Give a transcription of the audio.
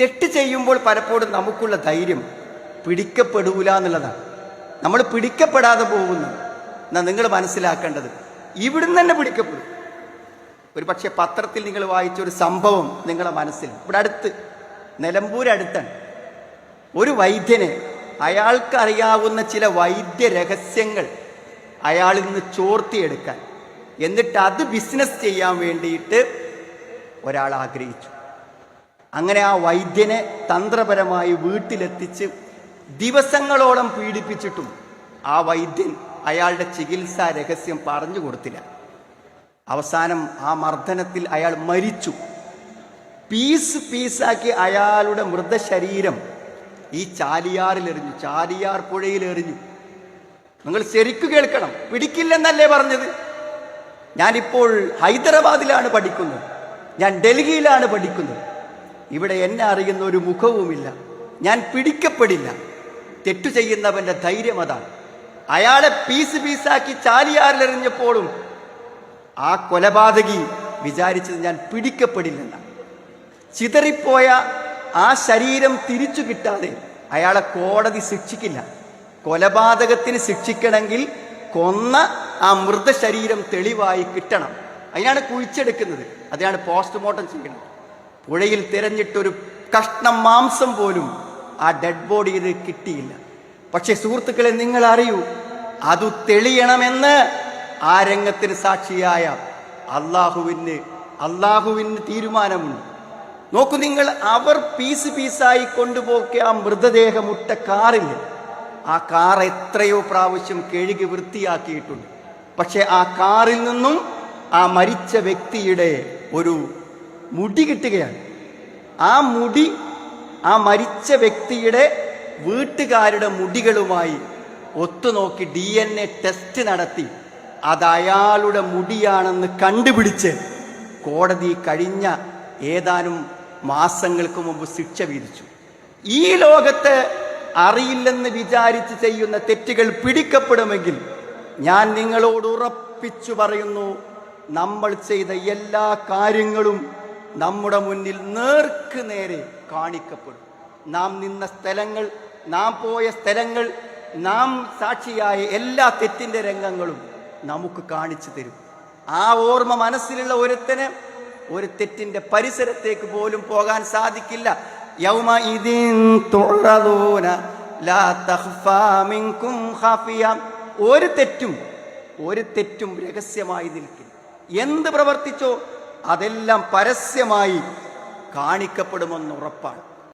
തെറ്റ് ചെയ്യുമ്പോൾ പലപ്പോഴും നമുക്കുള്ള ധൈര്യം പിടിക്കപ്പെടൂല എന്നുള്ളതാണ്. നമ്മൾ പിടിക്കപ്പെടാതെ പോകുന്നു. എന്നാ നിങ്ങൾ മനസ്സിലാക്കേണ്ടത്. ഇവിടുന്ന് തന്നെ പിടിക്കപ്പെടും. ഒരു പക്ഷേ പത്രത്തിൽ നിങ്ങൾ വായിച്ച ഒരു സംഭവം നിങ്ങളുടെ മനസ്സിൽ. ഇവിടെ അടുത്ത് നിലമ്പൂരടുത്താണ് ഒരു വൈദ്യനെ അയാൾക്ക് അറിയാവുന്ന ചില വൈദ്യ രഹസ്യങ്ങൾ അയാളിൽ നിന്ന് ചോർത്തിയെടുക്കാൻ. എന്നിട്ട് അത് ബിസിനസ് ചെയ്യാൻ വേണ്ടിയിട്ട് ഒരാൾ ആഗ്രഹിച്ചു. അങ്ങനെ ആ വൈദ്യനെ തന്ത്രപരമായി വീട്ടിലെത്തിച്ച് ദിവസങ്ങളോളം പീഡിപ്പിച്ചിട്ടും ആ വൈദ്യൻ അയാളുടെ ചികിത്സാ രഹസ്യം പറഞ്ഞു കൊടുത്തില്ല. അവസാനം ആ മർദ്ദനത്തിൽ അയാൾ മരിച്ചു. പീസ് പീസാക്കി അയാളുടെ മൃതശരീരം ഈ ചാലിയാറിൽ എറിഞ്ഞു ചാലിയാർ പുഴയിൽ എറിഞ്ഞു നിങ്ങൾ ശരിക്കു കേൾക്കണം പിടിക്കില്ലെന്നല്ലേ പറഞ്ഞത്? ഞാനിപ്പോൾ ഹൈദരാബാദിലാണ് പഠിക്കുന്നത് ഞാൻ ഡൽഹിയിലാണ് പഠിക്കുന്നത്. ഇവിടെ എന്നെ അറിയുന്ന ഒരു മുഖവുമില്ല. ഞാൻ പിടിക്കപ്പെടില്ല. തെറ്റു ചെയ്യുന്നവന്റെ ധൈര്യം അതാണ് അയാളെ പീസ് പീസാക്കി ചാലിയാറിലെറിഞ്ഞപ്പോഴും ആ കൊലപാതകി വിചാരിച്ചത് ഞാൻ പിടിക്കപ്പെടില്ലെന്നാണ് ചിതറിപ്പോയ ആ ശരീരം തിരിച്ചു കിട്ടാതെ അയാളെ കോടതി ശിക്ഷിക്കില്ല. കൊലപാതകത്തിന് ശിക്ഷിക്കണമെങ്കിൽ കൊന്ന ആ മൃതശരീരം തെളിവായി കിട്ടണം. അതിനാണ് കുഴിച്ചെടുക്കുന്നത്. അതിനാണ് പോസ്റ്റ്മോർട്ടം ചെയ്യുന്നത് പുഴയിൽ തിരഞ്ഞിട്ടൊരു കഷ്ണം മാംസം പോലും ആ ഡെഡ് ബോഡിയിൽ കിട്ടിയില്ല. പക്ഷെ സുഹൃത്തുക്കളെ നിങ്ങൾ അറിയൂ അത് തെളിയണമെന്ന് ആ രംഗത്തിന് സാക്ഷിയായ അള്ളാഹുവിന് അള്ളാഹുവിന് തീരുമാനമുണ്ട്. നോക്കൂ നിങ്ങൾ അവർ പീസ് പീസായി കൊണ്ടുപോക്കിയ ആ മൃതദേഹമുട്ട കാറിൽ ആ കാർ എത്രയോ പ്രാവശ്യം കഴുകി വൃത്തിയാക്കിയിട്ടുണ്ട്. പക്ഷെ ആ കാറിൽ നിന്നും ആ മരിച്ച വ്യക്തിയുടെ ഒരു മുടി കിട്ടുകയാണ്. ആ മുടി ആ മരിച്ച വ്യക്തിയുടെ വീട്ടുകാരുടെ മുടികളുമായി ഒത്തുനോക്കി ഡി എൻ എ ടെസ്റ്റ് നടത്തി. അത് അയാളുടെ മുടിയാണെന്ന് കണ്ടുപിടിച്ച് കോടതി കഴിഞ്ഞ ഏതാനും മാസങ്ങൾക്ക് മുമ്പ് ശിക്ഷ വിധിച്ചു. ഈ ലോകത്ത് അറിയില്ലെന്ന് വിചാരിച്ച് ചെയ്യുന്ന തെറ്റുകൾ പിടിക്കപ്പെടുമെങ്കിൽ ഞാൻ നിങ്ങളോട് ഉറപ്പിച്ചു പറയുന്നു നമ്മൾ ചെയ്ത എല്ലാ കാര്യങ്ങളും നമ്മുടെ മുന്നിൽ നേർക്ക് നേരെ കാണിക്കപ്പെടും. നാം നിന്ന സ്ഥലങ്ങൾ നാം പോയ സ്ഥലങ്ങൾ നാം സാക്ഷിയായ എല്ലാ തെറ്റിന്റെ രംഗങ്ങളും നമുക്ക് കാണിച്ചു തരും. ആ ഓർമ്മ മനസ്സിലുള്ള ഒരുത്തന് ഒരു തെറ്റിന്റെ പരിസരത്തേക്ക് പോലും പോകാൻ സാധിക്കില്ല. യൗമ ഇതിൻ. ഒരു തെറ്റും ഒരു തെറ്റും രഹസ്യമായി നിൽക്കും എന്ത് പ്രവർത്തിച്ചോ അതെല്ലാം പരസ്യമായി കാണിക്കപ്പെടുമെന്ന് ഉറപ്പാണ്